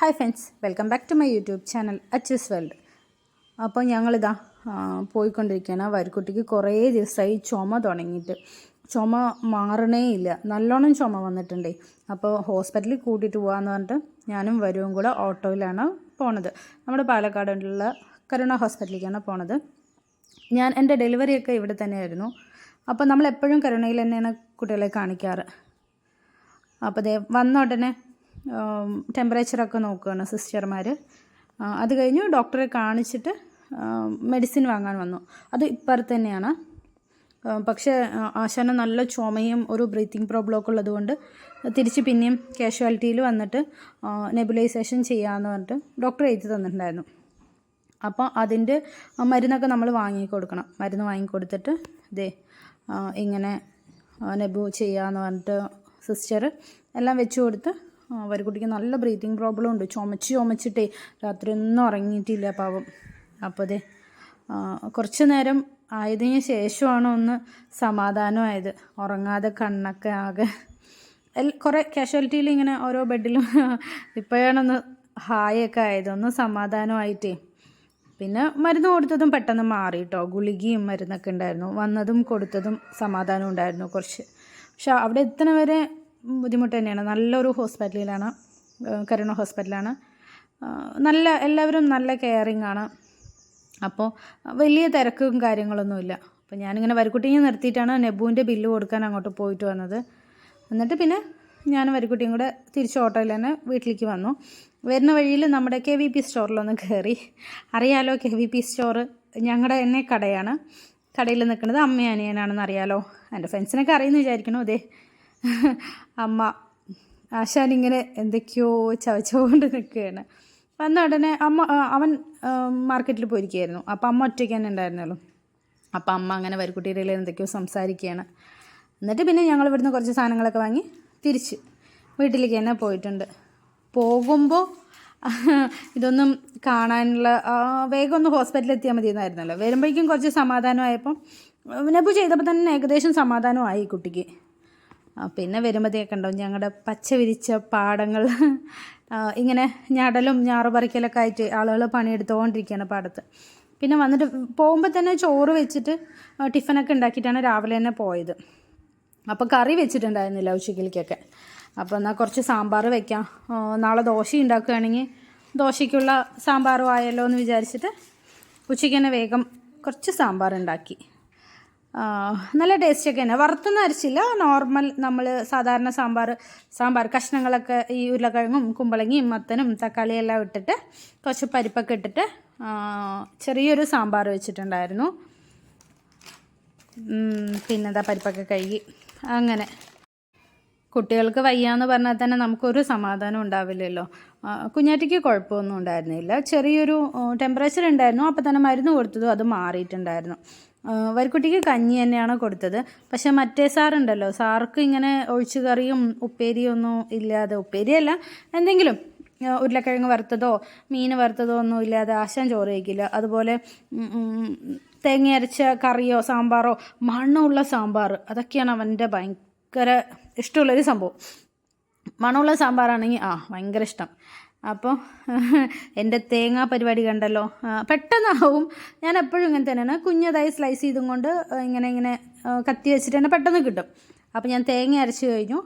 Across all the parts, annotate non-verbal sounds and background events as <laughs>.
Hi friends welcome back to my YouTube channel Achus world. അപ്പോൾ ഞങ്ങളിതാ പോയിക്കൊണ്ടിരിക്കുകയാണ്. വരിക്കുട്ടിക്ക് കുറേ ദിവസമായി ചുമ തുടങ്ങിയിട്ട്. ചുമ മാറണേ ഇല്ല. നല്ലോണം ചുമ വന്നിട്ടുണ്ടേ. അപ്പോൾ ഹോസ്പിറ്റലിൽ കൂട്ടിയിട്ട് പോകാമെന്ന് പറഞ്ഞിട്ട് ഞാനും വരുവും കൂടെ ഓട്ടോയിലാണ് പോണത്. നമ്മുടെ പാലക്കാടുള്ള കരുണ ഹോസ്പിറ്റലിലേക്കാണ് പോണത്. ഞാൻ എന്റെ ഡെലിവറിയൊക്കെ ഇവിടെ തന്നെയായിരുന്നു. അപ്പോൾ നമ്മൾ എപ്പോഴും കരുണയിൽ തന്നെയാണ് കുട്ടികളെ കാണിക്കാറ്. അപ്പോൾ ദേ വന്ന ഉടനെ ടെമ്പറേച്ചറൊക്കെ നോക്കുകയാണ് സിസ്റ്റർമാർ അത് കഴിഞ്ഞ് ഡോക്ടറെ കാണിച്ചിട്ട് മെഡിസിൻ വാങ്ങാൻ വന്നു. അത് ഇപ്പുറത്ത് തന്നെയാണ്. പക്ഷേ ആശാന നല്ല ചുമയും ഒരു ബ്രീത്തിങ് പ്രോബ്ലം ഒക്കെ ഉള്ളതുകൊണ്ട് തിരിച്ച് പിന്നെയും കാഷ്വാലിറ്റിയിൽ വന്നിട്ട് നെബുലൈസേഷൻ ചെയ്യാമെന്ന് പറഞ്ഞിട്ട് ഡോക്ടർ എഴുതി തന്നിട്ടുണ്ടായിരുന്നു. അപ്പോൾ അതിന്റെ മരുന്നൊക്കെ നമ്മൾ വാങ്ങി കൊടുക്കണം. മരുന്ന് വാങ്ങി കൊടുത്തിട്ട് ദേ ഇങ്ങനെ നെബു ചെയ്യാമെന്ന് പറഞ്ഞിട്ട് സിസ്റ്റർ എല്ലാം വെച്ച് കൊടുത്ത് വരിക്കുട്ടിക്ക് നല്ല ബ്രീത്തിങ് പ്രോബ്ലം ഉണ്ട്. ചുമച്ച് ചുമച്ചിട്ടേ രാത്രി ഒന്നും ഉറങ്ങിയിട്ടില്ല പാവം. അപ്പോൾ അതെ കുറച്ച് നേരം ആയതിന് ശേഷമാണ് ഒന്ന് സമാധാനമായത്. ഉറങ്ങാതെ കണ്ണൊക്കെ ആകെ കുറേ കാഷ്വാലിറ്റിയിൽ ഇങ്ങനെ ഓരോ ബെഡിലും <laughs> ഇപ്പോഴാണൊന്ന് ഹായൊക്കെ ആയത്. ഒന്ന് സമാധാനമായിട്ടേ. പിന്നെ മരുന്ന് കൊടുത്തതും പെട്ടെന്ന് മാറി കേട്ടോ ഗുളികയും മരുന്നൊക്കെ ഉണ്ടായിരുന്നു. വന്നതും കൊടുത്തതും സമാധാനം ഉണ്ടായിരുന്നു കുറച്ച്. പക്ഷെ അവിടെ എത്തണ വരെ ബുദ്ധിമുട്ട് തന്നെയാണ്. നല്ലൊരു ഹോസ്പിറ്റലിലാണ് കരുണ ഹോസ്പിറ്റലാണ്. നല്ല എല്ലാവരും നല്ല കെയറിങ് ആണ്. അപ്പോൾ വലിയ തിരക്കും കാര്യങ്ങളൊന്നുമില്ല അപ്പോൾ ഞാനിങ്ങനെ വരിക്കുട്ടിയെ നിർത്തിയിട്ടാണ് നെബുവിന്റെ ബില്ല് കൊടുക്കാൻ അങ്ങോട്ട് പോയിട്ട് വന്നത്. എന്നിട്ട് പിന്നെ ഞാൻ വരിക്കുട്ടിയും കൂടെ തിരിച്ച് ഓട്ടോയിൽ തന്നെ വീട്ടിലേക്ക് വന്നു. വരുന്ന വഴിയിൽ നമ്മുടെ കെ വി പി സ്റ്റോറിലൊന്ന് കയറി അറിയാലോ കെ വി പി സ്റ്റോർ ഞങ്ങളുടെ തന്നെ കടയാണ്. കടയിൽ നിൽക്കുന്നത് അമ്മയും അനിയനാണെന്ന് അറിയാലോ. എന്റെ ഫ്രണ്ട്സിനൊക്കെ അറിയുമെന്ന് വിചാരിക്കണോ അതെ <laughs> അമ്മ ആശാൻ ഇങ്ങനെ എന്തൊക്കെയോ ചവച്ചുകൊണ്ട് നിൽക്കുകയാണ് വന്ന ഉടനെ അമ്മ അവൻ മാർക്കറ്റിൽ പോയിരിക്കുകയായിരുന്നു അപ്പോൾ അമ്മ ഒറ്റയ്ക്ക് തന്നെ ഉണ്ടായിരുന്നല്ലോ അപ്പോൾ അമ്മ അങ്ങനെ വരിക്കുട്ടിയുടെ എന്തൊക്കെയോ സംസാരിക്കുകയാണ് എന്നിട്ട് പിന്നെ ഞങ്ങൾ ഇവിടുന്ന് കുറച്ച് സാധനങ്ങളൊക്കെ വാങ്ങി തിരിച്ച് വീട്ടിലേക്ക് തന്നെ പോയിട്ടുണ്ട്. പോകുമ്പോൾ <laughs> ഇതൊന്നും കാണാനുള്ള വേഗം ഒന്ന് ഹോസ്പിറ്റലിൽ എത്തിയാൽ മതി എന്നായിരുന്നല്ലോ വരുമ്പോഴേക്കും കുറച്ച് സമാധാനമായപ്പം നെബു ചെയ്തപ്പോൾ തന്നെ ഏകദേശം സമാധാനമായി കുട്ടിക്ക്. പിന്നെ വരുമ്പോഴത്തേക്ക് ഉണ്ടാവും ഞങ്ങളുടെ പച്ച വിരിച്ച പാടങ്ങൾ ഇങ്ങനെ ഞടലും ഞാറുപറിക്കലൊക്കെ ആയിട്ട് ആളുകൾ പണിയെടുത്തുകൊണ്ടിരിക്കുകയാണ് പാടത്ത്. പിന്നെ വന്നിട്ട് പോകുമ്പോൾ തന്നെ ചോറ് വെച്ചിട്ട് ടിഫിനൊക്കെ ഉണ്ടാക്കിയിട്ടാണ് രാവിലെ തന്നെ പോയത്. അപ്പോൾ കറി വെച്ചിട്ടുണ്ടായിരുന്നില്ല ഉച്ചക്കിലേക്കൊക്കെ. അപ്പോൾ എന്നാൽ കുറച്ച് സാമ്പാർ വെക്കാം. നാളെ ദോശ ഉണ്ടാക്കുകയാണെങ്കിൽ ദോശയ്ക്കുള്ള സാമ്പാറും ആയല്ലോ എന്ന് വിചാരിച്ചിട്ട് ഉച്ചയ്ക്ക് തന്നെ വേഗം കുറച്ച് സാമ്പാർ ഉണ്ടാക്കി. നല്ല ടേസ്റ്റൊക്കെ തന്നെ. വറുത്തൊന്നും അരച്ചില്ല. നോർമൽ നമ്മൾ സാധാരണ സാമ്പാർ സാമ്പാർ കഷ്ണങ്ങളൊക്കെ ഈ ഉരുളക്കിഴങ്ങും കുമ്പളങ്ങിയും മത്തനും തക്കാളിയും എല്ലാം ഇട്ടിട്ട് കുറച്ച് പരിപ്പൊക്കെ ഇട്ടിട്ട് ചെറിയൊരു സാമ്പാർ വെച്ചിട്ടുണ്ടായിരുന്നു. പിന്നെന്താ പരിപ്പൊക്കെ കഴുകി. അങ്ങനെ. കുട്ടികൾക്ക് വയ്യാന്ന് പറഞ്ഞാൽ തന്നെ നമുക്കൊരു സമാധാനം ഉണ്ടാവില്ലല്ലോ. കുഞ്ഞാറ്റിക്ക് കുഴപ്പമൊന്നും ഉണ്ടായിരുന്നില്ല. ചെറിയൊരു ടെമ്പറേച്ചർ ഉണ്ടായിരുന്നു. അപ്പോൾ തന്നെ മരുന്ന് കൊടുത്തതും അത് മാറിയിട്ടുണ്ടായിരുന്നു. വരിക്കുട്ടിക്ക് കഞ്ഞി തന്നെയാണ് കൊടുത്തത്? പക്ഷെ മറ്റേ സാറുണ്ടല്ലോ സാർക്ക് ഇങ്ങനെ ഒഴിച്ചു കറിയും ഉപ്പേരിയും ഒന്നും ഇല്ലാതെ ഉപ്പേരിയല്ല എന്തെങ്കിലും ഉരുളക്കിഴങ്ങ് വറുത്തതോ മീൻ വറുത്തതോ ഒന്നും ഇല്ലാതെ ആശാൻ ചോറ് കഴിക്കില്ല. അതുപോലെ തേങ്ങ അരച്ച കറിയോ സാമ്പാറോ മണ്ണുള്ള സാമ്പാർ അതൊക്കെയാണ് അവന്റെ ഭയങ്കര ഇഷ്ടമുള്ളൊരു സംഭവം. മണമുള്ള സാമ്പാറാണെങ്കിൽ ആ ഭയങ്കര ഇഷ്ടം. അപ്പോൾ <laughs> എന്റെ തേങ്ങാ പരിപാടി കണ്ടല്ലോ. പെട്ടെന്നാവും. ഞാൻ എപ്പോഴും ഇങ്ങനെ തന്നെയാണ്. കുഞ്ഞതായി സ്ലൈസ് ചെയ്തും കൊണ്ട് ഇങ്ങനെ ഇങ്ങനെ കത്തി വെച്ചിട്ട് തന്നെ പെട്ടെന്ന് കിട്ടും. അപ്പോൾ ഞാൻ തേങ്ങ അരച്ച് കഴിഞ്ഞു.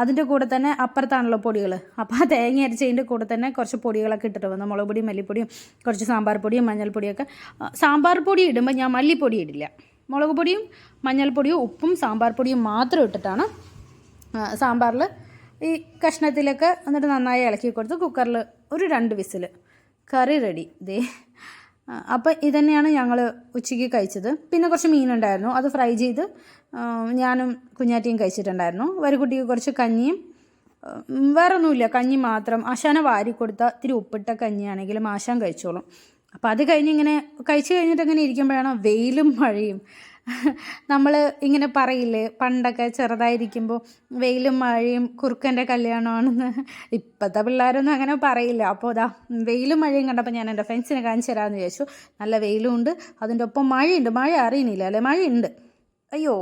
അതിന്റെ കൂടെ തന്നെ അപ്പുറത്താണല്ലോ പൊടികൾ അപ്പോൾ ആ തേങ്ങ അരച്ചതിന്റെ കൂടെ തന്നെ കുറച്ച് പൊടികളൊക്കെ ഇട്ടിട്ട് വന്നു. മുളക് പൊടിയും മല്ലിപ്പൊടിയും കുറച്ച് സാമ്പാർ പൊടിയും മഞ്ഞൾപ്പൊടിയൊക്കെ. സാമ്പാർ പൊടി ഇടുമ്പോൾ ഞാൻ മല്ലിപ്പൊടി ഇടില്ല. മുളക് പൊടിയും മഞ്ഞൾപ്പൊടിയും ഉപ്പും സാമ്പാർ പൊടിയും മാത്രം ഇട്ടിട്ടാണ് സാമ്പാറിൽ ഈ കഷ്ണത്തിലൊക്കെ എന്നിട്ട് നന്നായി ഇളക്കി കൊടുത്ത് കുക്കറിൽ ഒരു രണ്ട് വിസിൽ കറി റെഡി ദേ. അപ്പോൾ ഇതന്നെയാണ് ഞങ്ങൾ ഉച്ചയ്ക്ക് കഴിച്ചത്. പിന്നെ കുറച്ച് മീനുണ്ടായിരുന്നു. അത് ഫ്രൈ ചെയ്ത് ഞാനും കുഞ്ഞാറ്റിയും കഴിച്ചിട്ടുണ്ടായിരുന്നു. വരിക്കുട്ടിക്ക് കുറച്ച് കഞ്ഞിയും വേറെ ഒന്നുമില്ല കഞ്ഞി മാത്രം. ആശാന വാരി കൊടുത്ത ഇത്തിരി ഉപ്പിട്ട കഞ്ഞിയാണെങ്കിലും ആശാൻ കഴിച്ചോളും. അപ്പോൾ അത് കഴിഞ്ഞ് ഇങ്ങനെ കഴിച്ച് കഴിഞ്ഞിട്ട് ഇങ്ങനെ ഇരിക്കുമ്പോഴാണ് വെയിലും മഴയും. നമ്മൾ ഇങ്ങനെ പറയില്ലേ പണ്ടൊക്കെ ചെറുതായിരിക്കുമ്പോൾ വെയിലും മഴയും കുറുക്കന്റെ കല്യാണമാണെന്ന്. ഇപ്പോഴത്തെ പിള്ളേരൊന്നും അങ്ങനെ പറയില്ല. അപ്പോൾ അതാ വെയിലും മഴയും കണ്ടപ്പോൾ ഞാൻ എന്റെ ഫ്രണ്ട്സിനെ കാണിച്ചു തരാമെന്ന് വിചാരിച്ചു. നല്ല വെയിലും ഉണ്ട് അതിന്റെ ഒപ്പം മഴയുണ്ട്. മഴ അറിയുന്നില്ല അല്ലേ? മഴയുണ്ട്. അയ്യോ.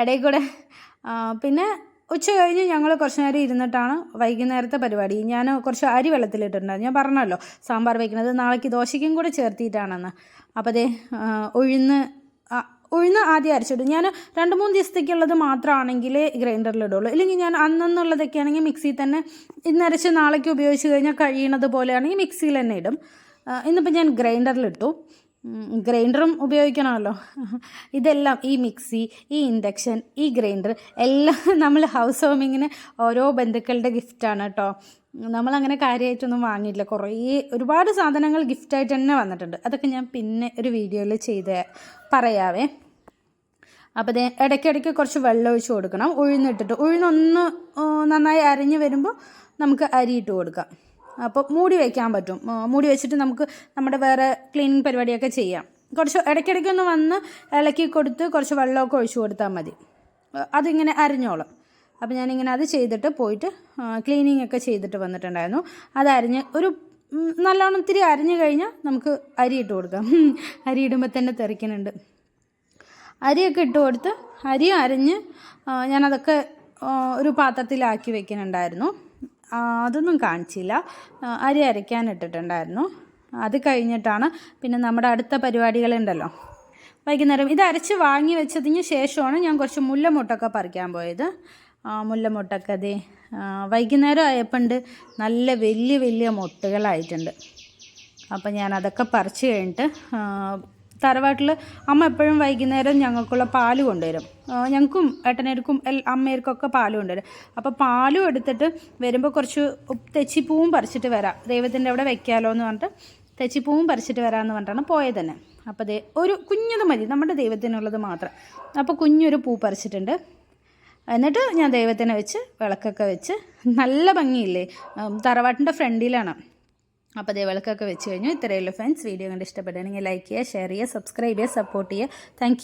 ഇടയിൽ കൂടെ പിന്നെ ഉച്ച കഴിഞ്ഞ് ഞങ്ങൾ കുറച്ച് നേരം ഇരുന്നിട്ടാണ് വൈകുന്നേരത്തെ പരിപാടി. ഞാൻ കുറച്ച് അരി വെള്ളത്തിലിട്ടുണ്ടായിരുന്നു ഞാൻ പറഞ്ഞല്ലോ സാമ്പാർ വയ്ക്കുന്നത് നാളേക്ക് ദോശയ്ക്കും കൂടെ ചേർത്തിയിട്ടാണെന്ന്. അപ്പോൾ അതേ ഉഴുന്ന് ഉഴുന്ന് ആദ്യം അരച്ചിടും ഞാൻ രണ്ട് മൂന്ന് ദിവസത്തേക്കുള്ളത് മാത്രമാണെങ്കിലേ ഗ്രൈൻഡറിലിടുള്ളൂ. ഇല്ലെങ്കിൽ ഞാൻ അന്നെന്നുള്ളതൊക്കെ ആണെങ്കിൽ മിക്സിയിൽ തന്നെ ഇന്നരച്ച് നാളേക്ക് ഉപയോഗിച്ച് കഴിഞ്ഞാൽ കഴിയണത് പോലെയാണെങ്കിൽ മിക്സിയിൽ തന്നെ ഇടും. ഇന്നിപ്പോൾ ഞാൻ ഗ്രൈൻഡറിലിട്ടു. ഗ്രൈൻഡറും ഉപയോഗിക്കണമല്ലോ. ഇതെല്ലാം ഈ മിക്സി ഈ ഇൻഡക്ഷൻ ഈ ഗ്രൈൻഡർ എല്ലാം നമ്മൾ ഹൗസ് വാമിങ്ങിന് ഓരോ ബന്ധുക്കളുടെ ഗിഫ്റ്റാണ് കേട്ടോ നമ്മളങ്ങനെ കാര്യമായിട്ടൊന്നും വാങ്ങിയിട്ടില്ല. കുറേ ഒരുപാട് സാധനങ്ങൾ ഗിഫ്റ്റായിട്ട് തന്നെ വന്നിട്ടുണ്ട്. അതൊക്കെ ഞാൻ പിന്നെ ഒരു വീഡിയോയിൽ ചെയ്ത് പറയാവേ. അപ്പോൾ ഇടയ്ക്കിടയ്ക്ക് കുറച്ച് വെള്ളം ഒഴിച്ച് കൊടുക്കണം. ഉഴുന്നിട്ടിട്ട്. ഉഴുന്നൊന്ന് നന്നായി അരിഞ്ഞ് വരുമ്പോൾ നമുക്ക് അരി ഇട്ട് കൊടുക്കാം. അപ്പോൾ മൂടി വയ്ക്കാൻ പറ്റും. മൂടി വെച്ചിട്ട് നമുക്ക് നമ്മുടെ വേറെ ക്ലീനിങ് പരിപാടിയൊക്കെ ചെയ്യാം. കുറച്ച് ഇടയ്ക്കിടയ്ക്ക് ഒന്ന് വന്ന് ഇളക്കി കൊടുത്ത് കുറച്ച് വെള്ളമൊക്കെ ഒഴിച്ചു കൊടുത്താൽ മതി. അതിങ്ങനെ അരിഞ്ഞോളും. അപ്പോൾ ഞാനിങ്ങനെ അത് ചെയ്തിട്ട് പോയിട്ട് ക്ലീനിങ് ഒക്കെ ചെയ്തിട്ട് വന്നിട്ടുണ്ടായിരുന്നു. അത് അരിഞ്ഞ് ഒരു നല്ലോണം ഇത്തിരി അരിഞ്ഞു കഴിഞ്ഞാൽ നമുക്ക് അരി ഇട്ട് കൊടുക്കാം. <laughs> അരി ഇടുമ്പോൾ തന്നെ തെറിക്കുന്നുണ്ട്. അരിയൊക്കെ ഇട്ട് കൊടുത്ത് അരി അരിഞ്ഞ് ഞാനതൊക്കെ ഒരു പാത്രത്തിലാക്കി വെക്കുന്നുണ്ടായിരുന്നു. അതൊന്നും കാണിച്ചില്ല. അരി അരയ്ക്കാൻ ഇട്ടിട്ടുണ്ടായിരുന്നു. അത് കഴിഞ്ഞിട്ടാണ് പിന്നെ നമ്മുടെ അടുത്ത പരിപാടികളുണ്ടല്ലോ. വൈകുന്നേരം ഇത് അരച്ച് വാങ്ങി വെച്ചതിന് ശേഷമാണ് ഞാൻ കുറച്ച് മുല്ലമുട്ടൊക്കെ പറിക്കാൻ പോയത്. മുല്ലമുട്ടൊക്കെ അതെ വൈകുന്നേരം ആയപ്പോണ്ട് നല്ല വലിയ വലിയ മുട്ടുകളായിട്ടുണ്ട്. അപ്പം ഞാൻ അതൊക്കെ പറിച്ച് കഴിഞ്ഞിട്ട് തറവാട്ടിൽ അമ്മ എപ്പോഴും വൈകുന്നേരം ഞങ്ങൾക്കുള്ള പാൽ കൊണ്ടുവരും. ഞങ്ങൾക്കും ഏട്ടനേർക്കും അമ്മേർക്കൊക്കെ പാൽ കൊണ്ടുവരും. അപ്പോൾ പാലും എടുത്തിട്ട് വരുമ്പോൾ കുറച്ച് തെച്ചിപ്പൂവും പറിച്ചിട്ട് വരാം. ദൈവത്തിന്റെ അവിടെ വെക്കാമല്ലോ എന്ന് പറഞ്ഞിട്ട് തെച്ചിപ്പൂവും പറിച്ചിട്ട് വരാമെന്ന് പറഞ്ഞിട്ടാണ് പോയത് തന്നെ. അപ്പോൾ ദേ ഒരു കുഞ്ഞത് മതി. നമ്മുടെ ദൈവത്തിനുള്ളത് മാത്രം. അപ്പോൾ കുഞ്ഞൊരു പൂ പറിച്ചിട്ടുണ്ട്. എന്നിട്ട് ഞാൻ ദൈവത്തിനെ വെച്ച് വിളക്കൊക്കെ വെച്ച് നല്ല ഭംഗിയില്ലേ? തറവാട്ടിന്റെ ഫ്രണ്ടിലാണ്. അപ്പോൾ അതേ വിളക്കൊക്കെ വെച്ച് കഴിഞ്ഞു. ഇത്രയേ ഉള്ളൂ ഫ്രണ്ട്സ് വീഡിയോ കണ്ട് ഇഷ്ടപ്പെടുകയാണെങ്കിൽ ലൈക്ക് ചെയ്യുക ഷെയർ ചെയ്യുക സബ്സ്ക്രൈബ് ചെയ്യുക സപ്പോർട്ട് ചെയ്യുക. താങ്ക്